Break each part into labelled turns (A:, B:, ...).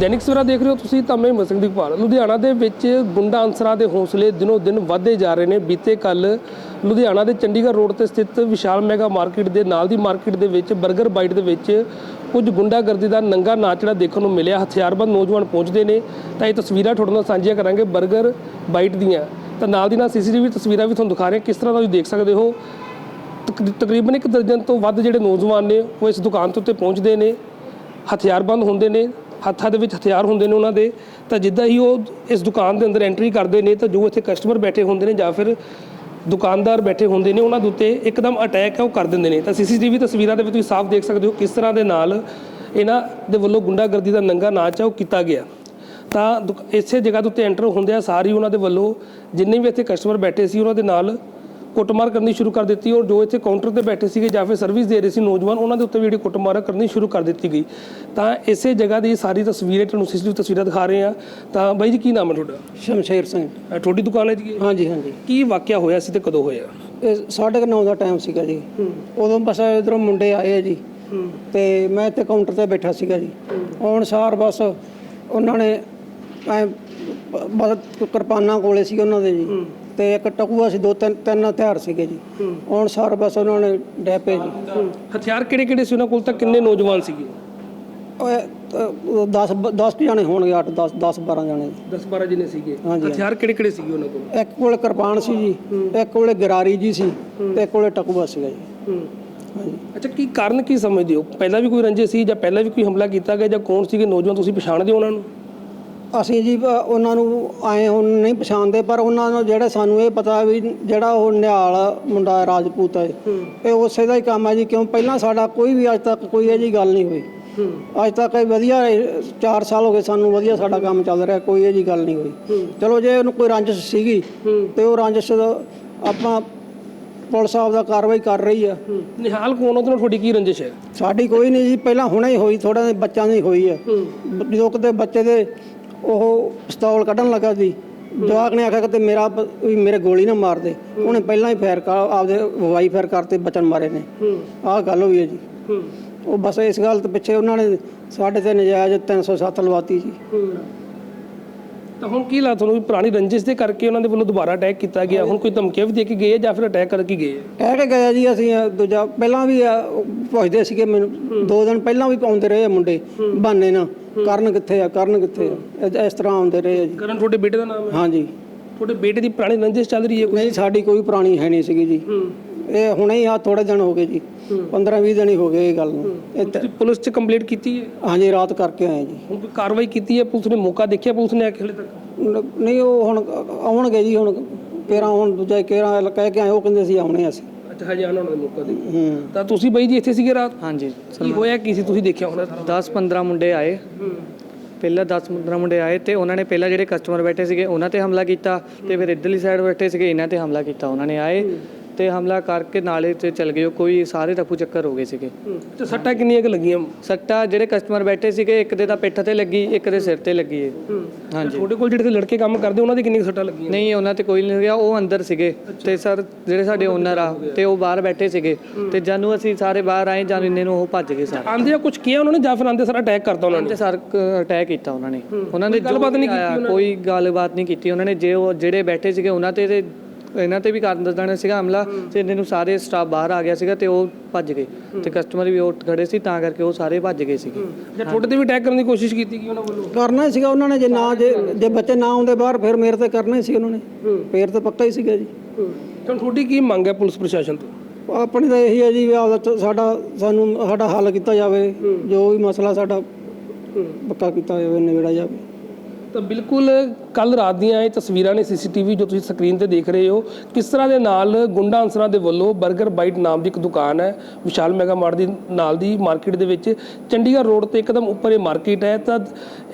A: ਦੈਨਿਕ ਸਵੇਰਾ ਦੇਖ ਰਹੇ ਹੋ ਤੁਸੀਂ ਤਾਂ ਮੈਂ ਮਸਿੰਘ ਦੀ ਲੁਧਿਆਣਾ ਦੇ ਵਿੱਚ ਗੁੰਡਾ ਅਨਸਰਾਂ ਦੇ ਹੌਸਲੇ ਦਿਨੋ ਦਿਨ ਵਧਦੇ ਜਾ ਰਹੇ ਨੇ। ਬੀਤੇ ਕੱਲ ਲੁਧਿਆਣਾ ਦੇ ਚੰਡੀਗੜ੍ਹ ਰੋਡ ਤੇ ਸਥਿਤ ਵਿਸ਼ਾਲ ਮੈਗਾ ਮਾਰਕੀਟ ਦੇ ਨਾਲ ਦੀ ਮਾਰਕੀਟ ਦੇ ਵਿੱਚ 버ਗਰ ਬਾਈਟ ਦੇ ਵਿੱਚ ਕੁਝ ਗੁੰਡਾਗਰਦੀ ਦਾ ਨੰਗਾ ਨਾਚ ਜਿਹੜਾ ਦੇਖਣ ਨੂੰ ਮਿਲਿਆ। ਹਥਿਆਰਬੰਦ ਨੌਜਵਾਨ ਪਹੁੰਚਦੇ ਨੇ। ਤਾਂ ਇਹ ਤਸਵੀਰਾਂ ਤੁਹਾਡੇ ਨਾਲ ਸਾਂਝੀਆਂ ਕਰਾਂਗੇ 버ਗਰ ਬਾਈਟ ਦੀਆਂ। ਤਾਂ ਨਾਲ ਦੀ ਨਾਲ ਸੀਸੀਟੀਵੀ ਤਸਵੀਰਾਂ ਵੀ ਤੁਹਾਨੂੰ ਦਿਖਾ ਰਹੇ ਕਿਸ ਤਰ੍ਹਾਂ ਦਾ ਤੁਸੀਂ ਦੇਖ ਸਕਦੇ ਹੋ? ਤਕ- ਤਕਰੀਬਨ ਇੱਕ ਦਰਜਨ ਤੋਂ ਵੱਧ ਜਿਹੜੇ ਨੌਜਵਾਨ ਨੇ ਉਹ ਇਸ ਦੁਕਾਨ ਦੇ ਉੱਤੇ ਪਹੁੰਚਦੇ ਨੇ। ਹਥਿਆਰਬੰਦ ਹੁੰਦੇ ਨੇ। ਹੱਥਾਂ ਦੇ ਵਿੱਚ ਹਥਿਆਰ ਹੁੰਦੇ ਨੇ ਉਹਨਾਂ ਦੇ, ਤਾਂ ਜਿੱਦਾਂ ਹੀ ਉਹ ਇਸ ਦੁਕਾਨ ਦੇ ਅੰਦਰ ਐਂਟਰੀ ਕਰਦੇ ਨੇ, ਤਾਂ ਜੋ ਇੱਥੇ ਕਸਟਮਰ ਬੈਠੇ ਹੁੰਦੇ ਨੇ ਜਾਂ ਫਿਰ ਦੁਕਾਨਦਾਰ ਬੈਠੇ ਹੁੰਦੇ ਨੇ, ਉਹਨਾਂ ਦੇ ਉੱਤੇ ਇੱਕਦਮ ਅਟੈਕ ਹੈ ਉਹ ਕਰ ਦਿੰਦੇ ਨੇ। ਤਾਂ ਸੀਸੀਟੀਵੀ ਤਸਵੀਰਾਂ ਦੇ ਵਿੱਚ ਤੁਸੀਂ ਸਾਫ਼ ਦੇਖ ਸਕਦੇ ਹੋ ਕਿਸ ਤਰ੍ਹਾਂ ਦੇ ਨਾਲ ਇਹਨਾਂ ਦੇ ਵੱਲੋਂ ਗੁੰਡਾਗਰਦੀ ਦਾ ਨੰਗਾ ਨਾਚ ਹੈ ਉਹ ਕੀਤਾ ਗਿਆ। ਤਾਂ ਦੁਕ- ਇਸੇ ਜਗ੍ਹਾ ਦੇ ਉੱਤੇ ਐਂਟਰ ਹੁੰਦਿਆਂ ਸਾਰੀ ਉਹਨਾਂ ਦੇ ਵੱਲੋਂ ਜਿੰਨੇ ਵੀ ਇੱਥੇ ਕਸਟਮਰ ਬੈਠੇ ਸੀ, ਉਹਨਾਂ ਦੇ ਨਾਲ ਕੁੱਟਮਾਰ ਕਰਨੀ ਸ਼ੁਰੂ ਕਰ ਦਿੱਤੀ ਔਰ ਜੋ ਇੱਥੇ ਕਾਊਂਟਰ ਤੇ ਬੈਠੇ ਸੀਗੇ ਜਾਂ ਫਿਰ ਸਰਵਿਸ ਦੇ ਰਹੇ ਸੀ ਨੌਜਵਾਨ ਉਹਨਾਂ ਦੇ ਉੱਤੇ ਵੀ ਜਿਹੜੀ ਕੁੱਟਮਾਰ ਕਰਨੀ ਸ਼ੁਰੂ ਕਰ ਦਿੱਤੀ ਗਈ। ਤਾਂ ਇਸੇ ਜਗ੍ਹਾ ਦੀ ਸਾਰੀ ਤਸਵੀਰ ਤੁਹਾਨੂੰ ਸੀਸੀਟੀਵੀ ਤਸਵੀਰਾਂ ਦਿਖਾ ਰਹੇ ਆ ਤਾਂ ਬਾਈ ਜੀ ਕੀ ਨਾਮ ਹੈ ਤੁਹਾਡਾ?
B: ਸ਼ਮਸ਼ੇਰ ਸਿੰਘ।
A: ਅਹ ਤੁਹਾਡੀ ਦੁਕਾਨ ਹੈ ਜੀ ਇਹ?
B: ਹਾਂਜੀ ਹਾਂਜੀ।
A: ਕੀ ਵਾਕਿਆ ਹੋਇਆ ਸੀ ਤੇ ਕਦੋਂ ਹੋਇਆ?
B: ਇਹ ਸਾਢੇ ਕੁ ਨੌ ਦਾ ਟਾਈਮ ਸੀਗਾ ਜੀ। ਉਦੋਂ ਬਸ ਇਧਰੋਂ ਮੁੰਡੇ ਆਏ ਆ ਜੀ। ਤੇ ਮੈਂ ਇੱਥੇ ਕਾਊਂਟਰ ਤੇ ਬੈਠਾ ਸੀਗਾ ਜੀ। ਆਉਣ ਸਾਰ ਬਸ ਉਹਨਾਂ ਨੇ ਐ ਬਸ ਕਿਰਪਾਨਾਂ ਕੋਲੇ ਸੀ ਉਹਨਾਂ ਦੇ ਜੀ। ਤੇ ਇੱਕ ਟਕੂਆ ਸੀ ਦੋ ਤਿੰਨ ਤਿੰਨ ਹਥਿਆਰ ਸੀਗੇ ਜੀ। ਆਉਣ ਸਾਰ ਬਸ ਉਹਨਾਂ ਨੇ ਡੈਪੇ ਜੀ।
A: ਹਥਿਆਰ ਕਿਹੜੇ ਕਿਹੜੇ ਸੀ? ਉਹਨਾਂ ਕੋਲ ਤਾਂ ਕਿੰਨੇ ਨੌਜਵਾਨ ਸੀਗੇ?
B: ਓਏ 10 10 ਜਣੇ ਹੋਣਗੇ 8 10 10 12 ਜਣੇ।
A: 10 12 ਜਿੰਨੇ ਸੀਗੇ। ਹਥਿਆਰ ਕਿਹੜੇ ਕਿਹੜੇ ਸੀਗੇ ਉਹਨਾਂ ਕੋਲ?
B: ਇੱਕ ਕੋਲੇ ਕਿਰਪਾਨ ਸੀ ਜੀ ਇੱਕ ਕੋਲੇ ਗਰਾਰੀ ਜੀ ਸੀ ਤੇ ਇੱਕ ਕੋਲੇ ਟਕੂਆ ਸੀਗਾ ਜੀ।
A: ਅੱਛਾ ਕੀ ਕਾਰਨ ਕੀ ਸਮਝਦੇ ਹੋ? ਪਹਿਲਾਂ ਵੀ ਕੋਈ ਰੰਜੇ ਸੀ ਜਾਂ ਪਹਿਲਾਂ ਵੀ ਕੋਈ ਹਮਲਾ ਕੀਤਾ ਗਿਆ ਜਾਂ ਕੌਣ ਸੀਗੇ ਨੌਜਵਾਨ? ਤੁਸੀਂ ਪਛਾਣਦੇ ਹੋ ਉਹਨਾਂ ਨੂੰ?
B: ਅਸੀਂ ਜੀ ਉਹਨਾਂ ਨੂੰ ਆਏ ਹੁਣ ਨਹੀਂ ਪਛਾਣਦੇ ਪਰ ਉਹਨਾਂ ਨੂੰ ਜਿਹੜਾ ਸਾਨੂੰ ਇਹ ਪਤਾ ਵੀ ਜਿਹੜਾ ਉਹ ਨਿਹਾਲ ਮੁੰਡਾ ਰਾਜਪੂਤ ਹੈ ਇਹ ਉਸੇ ਦਾ ਹੀ ਕੰਮ ਹੈ ਜੀ ਕਿਉਂ ਪਹਿਲਾਂ ਸਾਡਾ ਕੋਈ ਵੀ ਅੱਜ ਤੱਕ ਕੋਈ ਇਹ ਜੀ ਗੱਲ ਨਹੀਂ ਹੋਈ। ਅੱਜ ਤੱਕ ਇਹ ਵਧੀਆ 4 ਸਾਲ ਹੋ ਗਏ ਸਾਨੂੰ ਵਧੀਆ ਸਾਡਾ ਕੰਮ ਚੱਲ ਰਿਹਾ ਕੋਈ ਇਹ ਜੀ ਗੱਲ ਨਹੀਂ ਹੋਈ। ਚਲੋ ਜੇ ਉਹਨੂੰ ਕੋਈ ਰੰਜਿਸ਼ ਸੀਗੀ ਤੇ ਉਹ ਰੰਜਿਸ਼ ਆਪਾਂ ਪੁਲਿਸ ਆਪ ਦਾ ਕਾਰਵਾਈ ਕਰ ਰਹੀ ਆ।
A: ਨਿਹਾਲ ਕੌਣ ਉਹਦੇ ਨਾਲ ਤੁਹਾਡੀ ਕੀ ਰੰਜਿਸ਼ ਹੈ?
B: ਸਾਡੀ ਕੋਈ ਨਹੀਂ ਜੀ ਪਹਿਲਾਂ ਹੁਣੇ ਹੀ ਹੋਈ ਥੋੜਾ ਬੱਚਿਆਂ ਦੀ ਹੋਈ ਹੈ। ਜਦੋਂ ਕਿਤੇ ਬੱਚੇ ਦੇ ਉਹ ਪਿਸਤੌਲ ਕੱਢਣ ਲੱਗਾ ਸੀ। ਜਵਾਕ ਨੇ ਆਖਿਆ ਕਿ ਮੇਰਾ ਪ- ਵੀ ਮੇਰੇ ਗੋਲੀ ਨਾ ਮਾਰ ਦੇ। ਉਹਨੇ ਪਹਿਲਾਂ ਹੀ ਫਾਇਰ ਕਰ ਆਪਦੇ ਵਾਈ ਫਾਇਰ ਕਰਤੇ ਬਚਨ ਮਾਰੇ ਨੇ। ਆਹ ਗੱਲ ਹੋਈ ਹੈ ਜੀ। ਉਹ ਬਸ ਇਸ ਗੱਲ ਤੋਂ ਪਿੱਛੇ ਉਹਨਾਂ ਨੇ ਸਾਡੇ ਤੇ ਨਜਾਇਜ਼ 307 ਲਵਾਤੀ ਜੀ।
A: ਤਾਂ ਹੁਣ ਕੀ ਲਾ ਤੁਹਾਨੂੰ ਪੁਰਾਣੀ ਰੰਜਿਸ਼ ਦੇ ਕਰਕੇ ਉਹਨਾਂ ਦੇ ਵੱਲੋਂ ਦੁਬਾਰਾ ਅਟੈਕ ਕੀਤਾ ਗਿਆ? ਹੁਣ ਕੋਈ ਧਮਕੀਆਂ ਵੀ ਦੇ ਕੇ ਗਏ ਜਾਂ ਫਿਰ ਅਟੈਕ ਕਰਕੇ ਗਏ
B: ਕਹਿ ਕੇ ਗਏ ਜੀ ਅਸੀਂ ਅ, ਦੂਜਾ ਪਹਿਲਾਂ ਵੀ ਅ, ਪੁੱਛਦੇ ਸੀਗੇ ਮੈਨੂੰ ਦੋ ਦਿਨ ਪਹਿਲਾਂ ਵੀ ਪਾਉਂਦੇ ਰਹੇ ਆ ਮੁੰਡੇ ਬਹਾਨੇ ਨਾਲ। ਕਰਨ ਕਿੱਥੇ ਆ ਕਰਨ ਕਿੱਥੇ ਆ? ਇਸ- ਇਸ ਤਰ੍ਹਾਂ ਆਉਂਦੇ ਰਹੇ ਆ ਜੀ।
A: ਕਰਨ ਤੁਹਾਡੇ ਬੇਟੇ ਦਾ ਨਾਮ ਹੈ?
B: ਹਾਂਜੀ।
A: ਤੁਹਾਡੇ ਬੇਟੇ ਦੀ ਪੁਰਾਣੀ ਰੰਜਿਸ਼ ਚੱਲ ਰਹੀ ਹੈ ਕੋਈ?
B: ਨਹੀਂ ਸਾਡੀ ਕੋਈ ਪੁਰਾਣੀ ਹੈ ਨਹੀਂ ਸੀਗੀ ਜੀ। ਇਹ ਹੁਣੇ ਹੀ ਆ ਥੋੜੇ ਦਿਨ ਹੋ ਗਏ ਜੀ। 15 20 ਦਿਨ ਹੀ ਹੋ ਗਏ ਇਹ ਗੱਲ ਨੂੰ। ਇਹ ਤਾਂ-
A: ਤੁਸੀਂ ਪੁਲਿਸ 'ਚ ਕੰਪਲੀਟ ਕੀਤੀ ਹੈ?
B: ਹਾਂਜੀ ਰਾਤ ਕਰਕੇ ਆਏ ਜੀ।
A: ਹੁਣ ਕੋਈ ਕਾਰਵਾਈ ਕੀਤੀ ਹੈ? ਪੁਲਿਸ ਨੇ ਮੌਕਾ ਦੇਖਿਆ? ਪੁਲਿਸ ਨੇ ਹਲੇ ਤੱਕ
B: ਨ- ਨਹੀਂ ਉਹ ਹੁਣ ਆਉਣਗੇ ਜੀ ਹੁਣ ਕੇਰਾ ਹੁਣ ਦੂਜਾ ਕੇਰਾ ਕਹਿ ਕੇ ਆਏ ਉਹ ਕਹਿੰਦੇ ਸੀ ਆਉਣੇ ਅਸੀਂ।
A: ਅੱਛਾ ਹਜੇ ਆਉਣਾ ਉਹਨਾਂ ਦਾ ਮੌਕਾ ਦੇ
B: ਹੂੰ।
A: ਤਾਂ ਤੁਸੀਂ ਬਾਈ ਜੀ ਇੱਥੇ ਸੀਗੇ ਰਾਤ?
C: ਹਾਂਜੀ
A: ਕੀ ਹੋਇਆ ਕੀ ਸੀ? ਤੁਸੀਂ ਦੇਖਿਆ ਹੋਣਾ
C: 10 15 ਮੁੰਡੇ ਆਏ। ਪਹਿਲਾਂ 10 15 ਮੁੰਡੇ ਆਏ ਤੇ ਉਹਨਾਂ ਨੇ ਪਹਿਲਾਂ ਜਿਹੜੇ ਕਸਟਮਰ ਬੈਠੇ ਸੀਗੇ ਉਹਨਾਂ ਤੇ ਹਮਲਾ ਕੀਤਾ ਤੇ ਫਿਰ ਇੱਧਰਲੀ ਸਾਈਡ ਬੈਠੇ ਸੀਗੇ ਇਹਨਾਂ ਤੇ ਹਮਲਾ ਕੀਤਾ ਉਹਨਾਂ ਨੇ ਆਏ। ਤੇ ਹਮਲਾ ਕਰਕੇ ਨਾਲੇ ਤੇ ਚਲ ਗਏ। ਉਹ ਕੋਈ ਸਾਰੇ ਰਫੂ ਚੱਕਰ ਹੋ ਗਏ ਸੀਗੇ।
A: ਤੇ ਸੱਟਾਂ ਕਿੰਨੀਆਂ ਕੁ ਲੱਗੀਆਂ?
C: ਸੱਟਾ ਜਿਹੜੇ ਕਸਟਮਰ ਬੈਠੇ ਸੀਗੇ ਇੱਕ ਦੇ ਤਾਂ ਪਿੱਠ ਤੇ ਲੱਗੀ ਇੱਕ ਦੇ ਸਿਰ ਤੇ ਲੱਗੀ ਹੈ ਹਾਂਜੀ।
A: ਤੁਹਾਡੇ ਕੋਲ ਜਿਹੜੇ ਲੜਕੇ ਕੰਮ ਕਰਦੇ ਉਹਨਾਂ ਦੇ ਕਿੰਨੀਆਂ ਕੁ ਸੱਟਾਂ ਲੱਗੀਆਂ?
C: ਨਹੀਂ ਉਹਨਾਂ ਤੇ ਕੋਈ ਨਹੀਂ ਗਿਆ ਉਹ ਅੰਦਰ ਸੀਗੇ। ਤੇ ਸਰ ਜਿਹੜੇ ਸਾਡੇ ਓਨਰ ਆ ਤੇ ਉਹ ਬਾਹਰ ਬੈਠੇ ਸੀਗੇ। ਤੇ ਜਾਨੂੰ ਅਸੀਂ ਸਾਰੇ ਬਾਹਰ ਆਏ ਜਾਨੂੰ ਇੰਨੇ ਨੂੰ ਉਹ ਭੱਜ ਗਏ ਸਾਰੇ।
A: ਆਂਦੇ ਆ ਕੁਝ ਕਿਹਾ ਉਹਨਾਂ ਨੇ ਜਾਂ ਫਿਰ ਆਂਦੇ ਸਾਰਾ ਅਟੈਕ ਕਰਤਾ ਉਹਨਾਂ ਨੇ?
C: ਤੇ ਸਰ ਅਟੈਕ ਕੀਤਾ ਉਹਨਾਂ ਨੇ। ਉਹਨਾਂ ਨੇ ਗੱਲਬਾਤ ਨਹੀਂ ਕੀਤੀ ਕੋਈ ਗੱਲਬਾਤ ਨਹੀਂ ਕੀਤੀ ਉਹਨਾਂ ਨੇ। ਜੇ ਉਹ ਜਿਹੜੇ ਬੈਠੇ ਸੀਗੇ ਉਹਨਾਂ ਤੇ ਇਹਨਾਂ ਤੇ ਵੀ ਕਰਨ ਦੱਸਣਾ ਸੀਗਾ ਹਮਲਾ ਤੇ ਇਹਨਾਂ ਨੂੰ ਸਾਰੇ ਸਟਾਫ ਬਾਹਰ ਆ ਗਿਆ ਸੀਗਾ ਤੇ ਉਹ ਭੱਜ ਗਏ ਤੇ ਕਸਟਮਰ ਵੀ ਉਹ ਖੜੇ ਸੀ ਤਾਂ ਕਰਕੇ ਉਹ ਸਾਰੇ ਭੱਜ ਗਏ ਸੀਗੇ।
A: ਜਾਂ ਤੁਹਾਡੇ ਤੇ ਵੀ ਅਟੈਕ ਕਰਨ ਦੀ ਕੋਸ਼ਿਸ਼ ਕੀਤੀ ਗਈ ਉਹਨਾਂ ਵੱਲੋਂ?
B: ਕਰਨਾ ਹੀ ਸੀਗਾ ਉਹਨਾਂ ਨੇ ਜੇ ਨਾ ਜੇ ਜੇ ਬੱਚੇ ਨਾ ਆਉਂਦੇ ਬਾਹਰ ਫਿਰ ਮੇਰੇ ਤੇ ਕਰਨਾ ਹੀ ਸੀ ਉਹਨਾਂ ਨੇ। ਫੇਰ ਤਾਂ ਪੱਕਾ ਹੀ ਸੀਗਾ ਜੀ।
A: ਤਾਂ ਤੁਹਾਡੀ ਕੀ ਮੰਗ ਹੈ ਪੁਲਿਸ ਪ੍ਰਸ਼ਾਸਨ ਤੋਂ?
B: ਆਪਣੀ ਤਾਂ ਇਹੀ ਹੈ ਜੀ ਵੀ ਆਪਦਾ ਸਾਡਾ ਸਾਨੂੰ ਸਾਡਾ ਹੱਲ ਕੀਤਾ ਜਾਵੇ। ਜੋ ਵੀ ਮਸਲਾ ਸਾਡਾ ਪੱਕਾ ਕੀਤਾ ਜਾਵੇ ਨਿਬੇੜਾ ਜਾਵੇ।
A: ਤਾਂ ਬਿਲਕੁਲ ਕੱਲ ਰਾਤ ਦੀਆਂ ਇਹ ਤਸਵੀਰਾਂ ਨੇ ਸੀਸੀਟੀਵੀ ਜੋ ਤੁਸੀਂ ਸਕਰੀਨ ਤੇ ਦੇਖ ਰਹੇ ਹੋ, ਕਿਸ ਤਰ੍ਹਾਂ ਦੇ ਨਾਲ ਗੁੰਡਾ ਅਨਸਰਾਂ ਦੇ ਵੱਲੋਂ 버ਗਰ ਬਾਈਟ ਨਾਮ ਦੀ ਇੱਕ ਦੁਕਾਨ ਹੈ, ਵਿਸ਼ਾਲ ਮੈਗਾ ਮਾਰਟ ਦੀ ਨਾਲ ਦੀ ਮਾਰਕੀਟ ਦੇ ਵਿੱਚ, ਚੰਡੀਗੜ੍ਹ ਰੋਡ ਤੇ ਇੱਕਦਮ ਉੱਪਰ ਇਹ ਮਾਰਕੀਟ ਹੈ, ਤਾਂ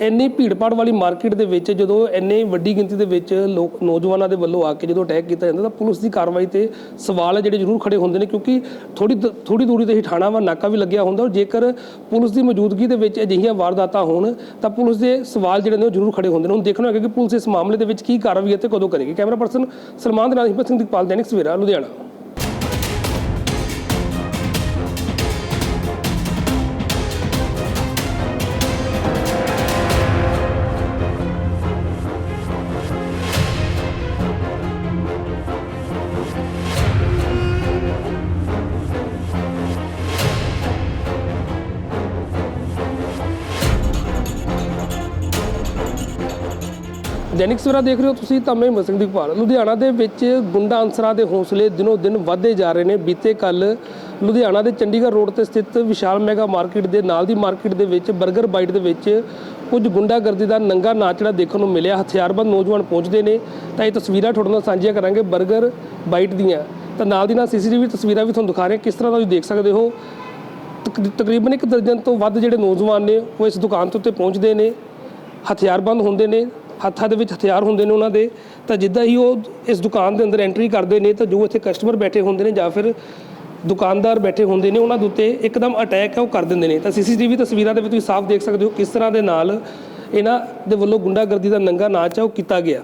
A: ਇੰਨੀ ਭੀੜਪਾੜ ਵਾਲੀ ਮਾਰਕੀਟ ਦੇ ਵਿੱਚ ਜਦੋਂ ਇੰਨੇ ਵੱਡੀ ਗਿਣਤੀ ਦੇ ਵਿੱਚ ਲੋਕ, ਨੌਜਵਾਨਾਂ ਦੇ ਵੱਲੋਂ ਆ ਕੇ ਜਦੋਂ ਅਟੈਕ ਕੀਤਾ ਜਾਂਦਾ, ਤਾਂ ਪੁਲਿਸ ਦੀ ਕਾਰਵਾਈ ਤੇ ਸਵਾਲ ਹੈ ਜਿਹੜੇ ਜ਼ਰੂਰ ਖੜੇ ਹੁੰਦੇ ਨੇ, ਕਿਉਂਕਿ ਥੋੜੀ ਥੋੜੀ ਦੂਰੀ ਤੇ ਹੀ ਥਾਣਾ ਵਾ, ਨਾਕਾ ਵੀ ਲੱਗਿਆ ਹੁੰਦਾ, ਔਰ ਜੇਕਰ ਪੁਲਿਸ ਦੀ ਮੌਜੂਦਗੀ ਦੇ ਵਿੱਚ ਅਜਿਹੀਆਂ ਵਾਰਦਾਤਾਂ ਹੋਣ, ਤਾਂ ਪੁਲਿਸ ਦੇ ਸਵਾਲ ਜਿਹੜੇ ਨੇ ਉਹ ਜ਼ਰੂਰ ਖੜੇ ਹੁੰਦੇ ਨੇ, ਹੁਣ ਦੇਖਣਾ ਹੋਏਗਾ ਕਿ ਪੁਲਿਸ ਇਸ ਮਾਮਲੇ ਦੇ ਵਿੱਚ ਕੀ ਕਾਰਵਾਈ ਅਤੇ ਕਦੋਂ ਕਰੇਗੀ। ਕੈਮਰਾ ਪਰਸਨ ਸਲਮਾਨ ਦੇ ਨਾਲ ਹਿੰਮਤ ਸਿੰਘ ਦੀਪਾਲ, ਦੈਨਿਕ ਸਵੇਰਾ, ਲੁਧਿਆਣਾ। ਦੈਨਿਕ ਸਵੇਰਾ ਦੇਖ ਰਹੇ ਹੋ ਤੁਸੀਂ ਤਾਂ ਮੈਂ ਹਿੰਮਤ ਦੀਪਾਲ। ਲੁਧਿਆਣਾ ਦੇ ਵਿੱਚ ਗੁੰਡਾ ਅਨਸਰਾਂ ਦੇ ਹੌਸਲੇ ਦਿਨੋ ਦਿਨ ਵਧਦੇ ਜਾ ਰਹੇ ਨੇ। ਬੀਤੇ ਕੱਲ ਲੁਧਿਆਣਾ ਦੇ ਚੰਡੀਗੜ੍ਹ ਰੋਡ ਤੇ ਸਥਿਤ ਵਿਸ਼ਾਲ ਮੈਗਾ ਮਾਰਕੀਟ ਦੇ ਨਾਲ ਦੀ ਮਾਰਕੀਟ ਦੇ ਵਿੱਚ 버ਗਰ ਬਾਈਟ ਦੇ ਵਿੱਚ ਕੁਝ ਗੁੰਡਾਗਰਦੀ ਦਾ ਨੰਗਾ ਨਾਚ ਜਿਹੜਾ ਦੇਖਣ ਨੂੰ ਮਿਲਿਆ। ਹਥਿਆਰਬੰਦ ਨੌਜਵਾਨ ਪਹੁੰਚਦੇ ਨੇ। ਤਾਂ ਇਹ ਤਸਵੀਰਾਂ ਤੁਹਾਡੇ ਨਾਲ ਸਾਂਝੀਆਂ ਕਰਾਂਗੇ 버ਗਰ ਬਾਈਟ ਦੀਆਂ। ਤਾਂ ਨਾਲ ਦੀ ਨਾਲ ਸੀਸੀਟੀਵੀ ਤਸਵੀਰਾਂ ਵੀ ਤੁਹਾਨੂੰ ਦਿਖਾ ਰਹੇ ਕਿਸ ਤਰ੍ਹਾਂ ਦਾ ਤੁਸੀਂ ਦੇਖ ਸਕਦੇ ਹੋ? ਤਕ- ਤਕਰੀਬਨ ਇੱਕ ਦਰਜਨ ਤੋਂ ਵੱਧ ਜਿਹੜੇ ਨੌਜਵਾਨ ਨੇ ਉਹ ਇਸ ਦੁਕਾਨ ਦੇ ਉੱਤੇ ਪਹੁੰਚਦੇ ਨੇ। ਹਥਿਆਰਬੰਦ ਹੁੰਦੇ ਨੇ। ਹੱਥਾਂ ਦੇ ਵਿੱਚ ਹਥਿਆਰ ਹੁੰਦੇ ਨੇ ਉਹਨਾਂ ਦੇ, ਤਾਂ ਜਿੱਦਾਂ ਹੀ ਉਹ ਇਸ ਦੁਕਾਨ ਦੇ ਅੰਦਰ ਐਂਟਰੀ ਕਰਦੇ ਨੇ, ਤਾਂ ਜੋ ਇੱਥੇ ਕਸਟਮਰ ਬੈਠੇ ਹੁੰਦੇ ਨੇ ਜਾਂ ਫਿਰ ਦੁਕਾਨਦਾਰ ਬੈਠੇ ਹੁੰਦੇ ਨੇ, ਉਹਨਾਂ ਦੇ ਉੱਤੇ ਇੱਕਦਮ ਅਟੈਕ ਹੈ ਉਹ ਕਰ ਦਿੰਦੇ ਨੇ। ਤਾਂ ਸੀਸੀਟੀਵੀ ਤਸਵੀਰਾਂ ਦੇ ਵਿੱਚ ਤੁਸੀਂ ਸਾਫ਼ ਦੇਖ ਸਕਦੇ ਹੋ ਕਿਸ ਤਰ੍ਹਾਂ ਦੇ ਨਾਲ ਇਹਨਾਂ ਦੇ ਵੱਲੋਂ ਗੁੰਡਾਗਰਦੀ ਦਾ ਨੰਗਾ ਨਾਚ ਹੈ ਉਹ ਕੀਤਾ ਗਿਆ।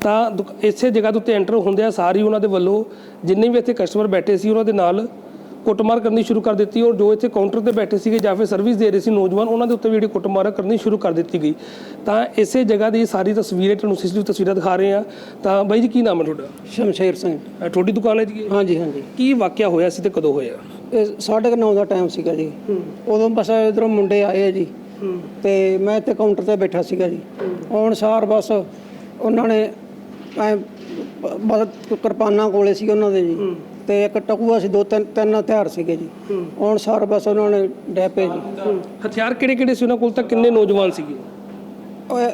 A: ਤਾਂ ਦੁਕ- ਇਸੇ ਜਗ੍ਹਾ ਦੇ ਉੱਤੇ ਐਂਟਰ ਹੁੰਦਿਆਂ ਸਾਰੀ ਉਹਨਾਂ ਦੇ ਵੱਲੋਂ ਜਿੰਨੇ ਵੀ ਇੱਥੇ ਕਸਟਮਰ ਬੈਠੇ ਸੀ, ਉਹਨਾਂ ਦੇ ਨਾਲ ਕੁੱਟਮਾਰ ਕਰਨੀ ਸ਼ੁਰੂ ਕਰ ਦਿੱਤੀ ਔਰ ਜੋ ਇੱਥੇ ਕਾਊਂਟਰ ਤੇ ਬੈਠੇ ਸੀਗੇ ਜਾਂ ਫਿਰ ਸਰਵਿਸ ਦੇ ਰਹੇ ਸੀ ਨੌਜਵਾਨ ਉਹਨਾਂ ਦੇ ਉੱਤੇ ਵੀ ਜਿਹੜੀ ਕੁੱਟਮਾਰ ਕਰਨੀ ਸ਼ੁਰੂ ਕਰ ਦਿੱਤੀ ਗਈ। ਤਾਂ ਇਸੇ ਜਗ੍ਹਾ ਦੀ ਸਾਰੀ ਤਸਵੀਰਾਂ ਤੁਹਾਨੂੰ ਸੀਸੀਟੀਵੀ ਤਸਵੀਰਾਂ ਦਿਖਾ ਰਹੇ ਹਾਂ। ਤਾਂ ਬਾਈ ਜੀ ਕੀ ਨਾਮ ਹੈ ਤੁਹਾਡਾ?
B: ਸ਼ਮਸ਼ੇਰ ਸਿੰਘ।
A: ਤੁਹਾਡੀ ਦੁਕਾਨ ਹੈ ਜੀ?
B: ਹਾਂਜੀ ਹਾਂਜੀ।
A: ਕੀ ਵਾਕਿਆ ਹੋਇਆ ਸੀ ਤੇ ਕਦੋਂ ਹੋਇਆ?
B: ਇਹ ਸਾਢੇ ਕੁ ਨੌ ਦਾ ਟਾਈਮ ਸੀਗਾ ਜੀ। ਉਦੋਂ ਬਸ ਇਧਰੋਂ ਮੁੰਡੇ ਆਏ ਆ ਜੀ। ਤੇ ਮੈਂ ਇੱਥੇ ਕਾਊਂਟਰ ਤੇ ਬੈਠਾ ਸੀਗਾ ਜੀ। ਆਉਣ ਸਾਰ ਬਸ ਉਹਨਾਂ ਨੇ ਐ ਬਸ ਕਿਰਪਾਨਾਂ ਕੋਲੇ ਸੀ ਉਹਨਾਂ ਦੇ ਜੀ। ਤੇ ਇੱਕ ਟਕੂਆ ਸੀ ਦੋ ਤਿੰਨ ਤਿੰਨ ਹਥਿਆਰ ਸੀਗੇ ਜੀ। ਆਉਣ ਸਾਰ ਬਸ ਉਹਨਾਂ ਨੇ ਡੈਪੇ ਜੀ।
A: ਹਥਿਆਰ ਕਿਹੜੇ ਕਿਹੜੇ ਸੀ? ਉਹਨਾਂ ਕੋਲ ਤਾਂ ਕਿੰਨੇ ਨੌਜਵਾਨ ਸੀਗੇ?
B: ਓਏ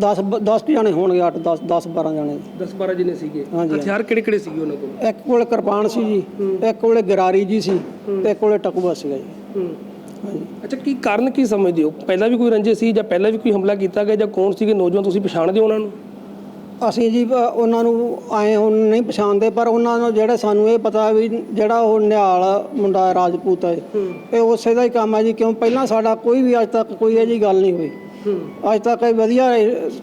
B: 10 10 ਜਣੇ ਹੋਣਗੇ 8 10 10 12 ਜਣੇ।
A: 10 12 ਜਿੰਨੇ ਸੀਗੇ। ਹਥਿਆਰ ਕਿਹੜੇ ਕਿਹੜੇ ਸੀਗੇ ਉਹਨਾਂ ਕੋਲ?
B: ਇੱਕ ਕੋਲੇ ਕਿਰਪਾਨ ਸੀ ਜੀ ਇੱਕ ਕੋਲੇ ਗਰਾਰੀ ਜੀ ਸੀ ਤੇ ਇੱਕ ਕੋਲੇ ਟਕੂਆ ਸੀਗਾ ਜੀ।
A: ਅੱਛਾ ਕੀ ਕਾਰਨ ਕੀ ਸਮਝਦੇ ਹੋ? ਪਹਿਲਾਂ ਵੀ ਕੋਈ ਰੰਜੇ ਸੀ ਜਾਂ ਪਹਿਲਾਂ ਵੀ ਕੋਈ ਹਮਲਾ ਕੀਤਾ ਗਿਆ ਜਾਂ ਕੌਣ ਸੀਗੇ ਨੌਜਵਾਨ? ਤੁਸੀਂ ਪਛਾਣਦੇ ਹੋ ਉਹਨਾਂ ਨੂੰ?
B: ਅਸੀਂ ਜੀ ਉਹਨਾਂ ਨੂੰ ਆਏ ਹੁਣ ਨਹੀਂ ਪਛਾਣਦੇ ਪਰ ਉਹਨਾਂ ਨੂੰ ਜਿਹੜੇ ਸਾਨੂੰ ਇਹ ਪਤਾ ਵੀ ਜਿਹੜਾ ਉਹ ਨਿਹਾਲ ਮੁੰਡਾ ਹੈ, ਰਾਜਪੂਤ ਹੈ ਇਹ ਉਸੇ ਦਾ ਹੀ ਕੰਮ ਹੈ ਜੀ ਕਿਉਂ ਪਹਿਲਾਂ ਸਾਡਾ ਕੋਈ ਵੀ ਅੱਜ ਤੱਕ ਕੋਈ ਇਹ ਜੀ ਗੱਲ ਨਹੀਂ ਹੋਈ। ਅੱਜ ਤੱਕ ਇਹ ਵਧੀਆ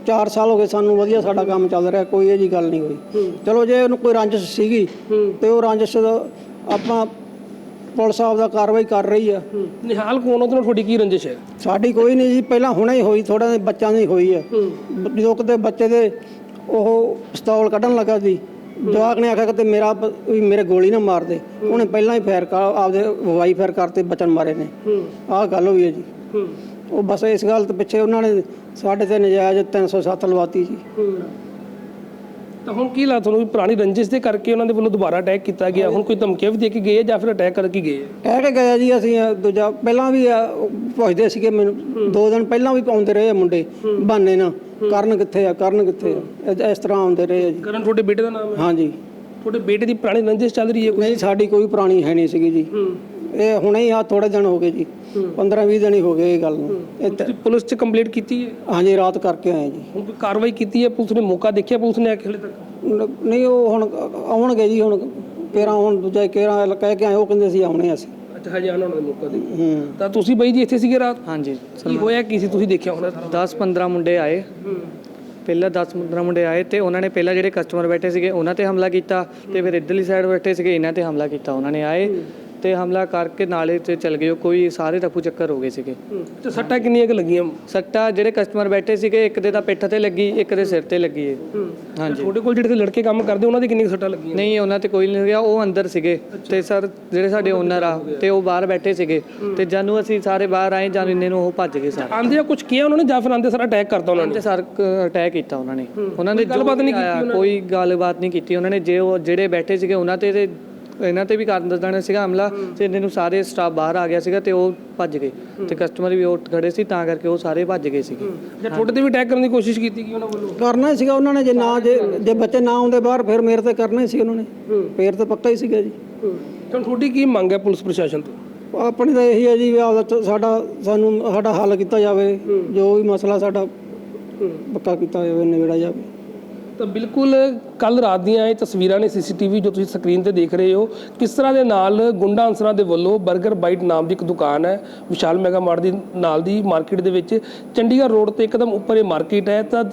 B: 4 ਸਾਲ ਹੋ ਗਏ ਸਾਨੂੰ ਵਧੀਆ ਸਾਡਾ ਕੰਮ ਚੱਲ ਰਿਹਾ ਕੋਈ ਇਹ ਜੀ ਗੱਲ ਨਹੀਂ ਹੋਈ। ਚਲੋ ਜੇ ਉਹਨੂੰ ਕੋਈ ਰੰਜਿਸ਼ ਸੀਗੀ ਤੇ ਉਹ ਰੰਜਿਸ਼ ਦਾ ਆਪਾਂ ਪੁਲਿਸ ਸਾਹਿਬ ਦਾ ਕਾਰਵਾਈ ਕਰ ਰਹੀ ਆ।
A: ਨਿਹਾਲ ਕੌਣ ਉਹਦੇ ਨਾਲ ਤੁਹਾਡੀ ਕੀ ਰੰਜਿਸ਼ ਹੈ?
B: ਸਾਡੀ ਕੋਈ ਨਹੀਂ ਜੀ ਪਹਿਲਾਂ ਹੁਣੇ ਹੀ ਹੋਈ ਥੋੜਾ ਜਿਹਾ ਬੱਚਿਆਂ ਦੀ ਹੋਈ ਹੈ। ਬ- ਜਦੋਂ ਕਿਤੇ ਬੱਚੇ ਦੇ ਉਹ ਪਿਸਤੌਲ ਕੱਢਣ ਲੱਗਾ ਸੀ। ਜਵਾਕ ਨੇ ਆਖਿਆ ਕਿ ਮੇਰਾ ਬ- ਵੀ ਮੇਰੇ ਗੋਲੀ ਨਾ ਮਾਰ ਦੇ। ਉਹਨੇ ਪਹਿਲਾਂ ਹੀ ਫਾਇਰ ਕਰ ਆਪਦੇ ਵਾਈ ਫਾਇਰ ਕਰਤੇ ਬਚਨ ਮਾਰੇ ਨੇ। ਆਹ ਗੱਲ ਹੋਈ ਹੈ ਜੀ। ਉਹ ਬਸ ਇਸ ਗੱਲ ਤੋਂ ਪਿੱਛੇ ਉਹਨਾਂ ਨੇ ਸਾਡੇ ਤੇ ਨਜਾਇਜ਼ 307 ਲਵਾਤੀ ਜੀ।
A: ਤਾਂ ਹੁਣ ਕੀ ਲਾ ਤੁਹਾਨੂੰ ਵੀ ਪੁਰਾਣੀ ਰੰਜਿਸ਼ ਦੇ ਕਰਕੇ ਉਹਨਾਂ ਦੇ ਵੱਲੋਂ ਦੁਬਾਰਾ ਅਟੈਕ ਕੀਤਾ ਗਿਆ? ਹੁਣ ਕੋਈ ਧਮਕੀਆਂ ਵੀ ਦੇ ਕੇ ਗਏ ਆ ਜਾਂ ਫਿਰ ਅਟੈਕ ਕਰਕੇ ਗਏ? ਆ
B: ਕਹਿ ਕੇ ਗਏ ਜੀ ਅਸੀਂ ਅ, ਦੂਜਾ ਪਹਿਲਾਂ ਵੀ ਅ, ਉਹ ਪੁੱਛਦੇ ਸੀਗੇ ਮੈਨੂੰ। ਦੋ ਦਿਨ ਪਹਿਲਾਂ ਵੀ ਪਾਉਂਦੇ ਰਹੇ ਆ ਮੁੰਡੇ ਬਹਾਨੇ ਨਾਲ। ਕਰਨ ਕਿੱਥੇ ਆ ਕਰਨ ਕਿੱਥੇ ਆ? ਇਸ- ਇਸ ਤਰ੍ਹਾਂ ਆਉਂਦੇ ਰਹੇ ਆ ਜੀ।
A: ਕਰਨ ਤੁਹਾਡੇ ਬੇਟੇ ਦਾ ਨਾਮ ਹੈ?
B: ਹਾਂਜੀ।
A: ਤੁਹਾਡੇ ਬੇਟੇ ਦੀ ਪੁਰਾਣੀ ਰੰਜਿਸ਼ ਚੱਲ ਰਹੀ ਹੈ ਕੋਈ
B: ਨਹੀਂ ਸਾਡੀ ਕੋਈ ਪੁਰਾਣੀ ਹੈ ਨਹੀਂ ਸੀਗੀ ਜੀ। ਇਹ ਹੁਣੇ ਹੀ ਆ ਥੋੜੇ ਦਿਨ ਹੋ ਗਏ ਜੀ। 15 20 ਦਿਨ ਹੀ ਹੋ ਗਏ ਇਹ ਗੱਲ ਨੂੰ। ਇਹ
A: ਤੁਸੀਂ ਪੁਲਿਸ 'ਚ ਕੰਪਲੀਟ ਕੀਤੀ ਹੈ?
B: ਹਾਂਜੀ ਰਾਤ ਕਰਕੇ ਆਏ ਜੀ।
A: ਹੁਣ ਕੋਈ ਕਾਰਵਾਈ ਕੀਤੀ ਹੈ? ਪੁਲਿਸ ਨੇ ਮੌਕਾ ਦੇਖਿਆ? ਪੁਲਿਸ ਨੇ ਹਲੇ ਤੱਕ?
B: ਨ- ਨਹੀਂ ਉਹ ਹੁਣ ਆਉਣਗੇ ਜੀ ਹੁਣ ਕਿਹੜਾ ਹੁਣ ਦੂਜਾ ਕਿਹੜਾ ਕਹਿ ਕੇ ਆਏ ਉਹ ਕਹਿੰਦੇ ਸੀ ਆਉਣੇ ਅਸੀਂ।
A: ਅੱਛਾ ਹਜੇ ਆਉਣਾ ਉਹਨਾਂ ਦਾ ਮੌਕਾ ਦੇ
B: ਹੂੰ।
A: ਤਾਂ ਤੁਸੀਂ ਬਾਈ ਜੀ ਇੱਥੇ ਸੀਗੇ ਰਾਤ?
C: ਹਾਂਜੀ
A: ਕੀ ਹੋਇਆ ਕੀ ਸੀ? ਤੁਸੀਂ ਦੇਖਿਆ ਹੋਣਾ?
C: 10 15 ਮੁੰਡੇ ਆਏ। ਪਹਿਲਾਂ 10 15 ਮੁੰਡੇ ਆਏ ਤੇ ਉਹਨਾਂ ਨੇ ਪਹਿਲਾਂ ਜਿਹੜੇ ਕਸਟਮਰ ਬੈਠੇ ਸੀਗੇ ਉਹਨਾਂ ਤੇ ਹਮਲਾ ਕੀਤਾ ਤੇ ਫਿਰ ਇੱਧਰਲੀ ਸਾਈਡ ਬੈਠੇ ਸੀਗੇ ਇਹਨਾਂ ਤੇ ਹਮਲਾ ਕੀਤਾ। ਉਹਨਾਂ ਨੇ ਆਏ ਤੇ ਹਮਲਾ ਕਰਕੇ ਨਾਲੇ ਤੇ ਚਲ ਗਏ। ਉਹ ਕੋਈ ਸਾਰੇ ਰਫੂ ਚੱਕਰ ਹੋ ਗਏ ਸੀਗੇ।
A: ਤੇ ਸੱਟਾਂ ਕਿੰਨੀਆਂ ਕੁ ਲੱਗੀਆਂ?
C: ਸੱਟਾ ਜਿਹੜੇ ਕਸਟਮਰ ਬੈਠੇ ਸੀਗੇ ਇੱਕ ਦੇ ਤਾਂ ਪਿੱਠ ਤੇ ਲੱਗੀ ਇੱਕ ਦੇ ਸਿਰ ਤੇ ਲੱਗੀ ਹੈ ਹਾਂਜੀ।
A: ਤੁਹਾਡੇ ਕੋਲ ਜਿਹੜੇ ਲੜਕੇ ਕੰਮ ਕਰਦੇ ਉਹਨਾਂ ਦੀ ਕਿੰਨੀਆਂ ਕੁ ਸੱਟਾਂ ਲੱਗੀਆਂ?
C: ਨਹੀਂ ਉਹਨਾਂ ਤੇ ਕੋਈ ਨਹੀਂ ਗਿਆ ਉਹ ਅੰਦਰ ਸੀਗੇ। ਤੇ ਸਰ ਜਿਹੜੇ ਸਾਡੇ ਓਨਰ ਆ ਤੇ ਉਹ ਬਾਹਰ ਬੈਠੇ ਸੀਗੇ। ਤੇ ਜਾਨੂੰ ਅਸੀਂ ਸਾਰੇ ਬਾਹਰ ਆਏ ਜਾਨੂੰ ਇੰਨੇ ਨੂੰ ਉਹ ਭੱਜ ਗਏ ਸਾਰੇ।
A: ਆਂਦੇ ਆ ਕੁਝ ਕਿਹਾ ਉਹਨਾਂ ਨੇ ਜਾਂ ਫਿਰ ਆਂਦੇ ਸਾਰਾ ਅਟੈਕ ਕਰਤਾ ਉਹਨਾਂ ਨੇ?
C: ਤੇ ਸਰ ਅਟੈਕ ਕੀਤਾ ਉਹਨਾਂ ਨੇ। ਉਹਨਾਂ ਨੇ ਗੱਲਬਾਤ ਨਹੀਂ ਕੀਤੀ ਕੋਈ ਗੱਲਬਾਤ ਨਹੀਂ ਕੀਤੀ ਉਹਨਾਂ ਨੇ। ਜੇ ਉਹ ਜਿਹੜੇ ਬੈਠੇ ਸੀਗੇ ਉਹਨਾਂ ਤੇ ਇਹਨਾਂ ਤੇ ਵੀ ਕਰਨ ਦੱਸਣਾ ਸੀਗਾ ਹਮਲਾ ਤੇ ਇਹਨਾਂ ਨੂੰ ਸਾਰੇ ਸਟਾਫ ਬਾਹਰ ਆ ਗਿਆ ਸੀਗਾ ਤੇ ਉਹ ਭੱਜ ਗਏ ਤੇ ਕਸਟਮਰ ਵੀ ਉਹ ਖੜੇ ਸੀ ਤਾਂ ਕਰਕੇ ਉਹ ਸਾਰੇ ਭੱਜ ਗਏ ਸੀਗੇ।
A: ਜਾਂ ਤੁਹਾਡੇ ਤੇ ਵੀ ਅਟੈਕ ਕਰਨ ਦੀ ਕੋਸ਼ਿਸ਼ ਕੀਤੀ ਗਈ ਉਹਨਾਂ ਵੱਲੋਂ?
B: ਕਰਨਾ ਸੀਗਾ ਉਹਨਾਂ ਨੇ ਜੇ ਨਾ ਜੇ ਜੇ ਬੱਚੇ ਨਾ ਆਉਂਦੇ ਬਾਹਰ ਫਿਰ ਮੇਰੇ ਤੇ ਕਰਨਾ ਹੀ ਸੀ ਉਹਨਾਂ ਨੇ। ਫੇਰ ਤਾਂ ਪੱਕਾ ਹੀ ਸੀਗਾ ਜੀ।
A: ਤਾਂ ਤੁਹਾਡੀ ਕੀ ਮੰਗ ਹੈ ਪੁਲਿਸ ਪ੍ਰਸ਼ਾਸਨ ਤੋਂ?
B: ਆਪਣੀ ਤਾਂ ਇਹੀ ਹੈ ਜੀ ਵੀ ਆਪਦਾ ਸਾਡਾ ਸਾਨੂੰ ਸਾਡਾ ਹੱਲ ਕੀਤਾ ਜਾਵੇ। ਜੋ ਵੀ ਮਸਲਾ ਸਾਡਾ ਪੱਕਾ ਕੀਤਾ ਜਾਵੇ ਨਿਬੇੜਾ ਜਾਵੇ।
A: ਤਾਂ ਬਿਲਕੁਲ ਕੱਲ ਰਾਤ ਦੀਆਂ ਇਹ ਤਸਵੀਰਾਂ ਨੇ ਸੀਸੀਟੀਵੀ ਜੋ ਤੁਸੀਂ ਸਕਰੀਨ ਤੇ ਦੇਖ ਰਹੇ ਹੋ, ਕਿਸ ਤਰ੍ਹਾਂ ਦੇ ਨਾਲ ਗੁੰਡਾ ਅਨਸਰਾਂ ਦੇ ਵੱਲੋਂ 버ਗਰ ਬਾਈਟ ਨਾਮ ਦੀ ਇੱਕ ਦੁਕਾਨ ਹੈ, ਵਿਸ਼ਾਲ ਮੈਗਾ ਮਾਰਟ ਦੀ ਨਾਲ ਦੀ ਮਾਰਕੀਟ ਦੇ ਵਿੱਚ, ਚੰਡੀਗੜ੍ਹ ਰੋਡ ਤੇ ਇੱਕਦਮ ਉੱਪਰ ਇਹ ਮਾਰਕੀਟ ਹੈ, ਤਾਂ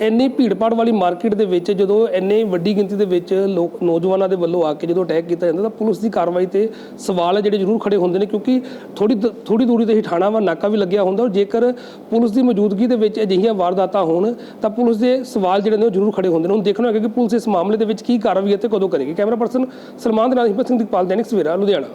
A: ਇੰਨੀ ਭੀੜਪਾੜ ਵਾਲੀ ਮਾਰਕੀਟ ਦੇ ਵਿੱਚ ਜਦੋਂ ਇੰਨੇ ਵੱਡੀ ਗਿਣਤੀ ਦੇ ਵਿੱਚ ਲੋਕ, ਨੌਜਵਾਨਾਂ ਦੇ ਵੱਲੋਂ ਆ ਕੇ ਜਦੋਂ ਅਟੈਕ ਕੀਤਾ ਜਾਂਦਾ, ਤਾਂ ਪੁਲਿਸ ਦੀ ਕਾਰਵਾਈ ਤੇ ਸਵਾਲ ਹੈ ਜਿਹੜੇ ਜ਼ਰੂਰ ਖੜੇ ਹੁੰਦੇ ਨੇ, ਕਿਉਂਕਿ ਥੋੜੀ ਥੋੜੀ ਦੂਰੀ ਤੇ ਹੀ ਥਾਣਾ ਵਾ, ਨਾਕਾ ਵੀ ਲੱਗਿਆ ਹੁੰਦਾ, ਔਰ ਜੇਕਰ ਪੁਲਿਸ ਦੀ ਮੌਜੂਦਗੀ ਦੇ ਵਿੱਚ ਅਜਿਹੀਆਂ ਵਾਰਦਾਤਾਂ ਹੋਣ, ਤਾਂ ਪੁਲਿਸ ਦੇ ਸਵਾਲ ਜਿਹੜੇ ਨੇ ਉਹ ਜ਼ਰੂਰ ਖੜੇ ਹੁੰਦੇ ਨੇ। ਹੁਣ ਦੇਖਣਾ ਹੋਏਗਾ ਕਿ ਪੁਲਿਸ ਇਸ ਮਾਮਲੇ ਦੇ ਵਿੱਚ ਕੀ ਕਾਰਵਾਈ ਹੈ ਕਦੋਂ ਕਰੇਗੀ। ਕੈਮਰਾ ਪਰਸਨ ਸਲਮਾਨ ਦੇ ਨਾਲ ਹਿੰਮਤ ਸਿੰਘ ਦੀਪਾਲ, ਦੈਨਿਕ ਸਵੇਰਾ, ਲੁਧਿਆਣਾ।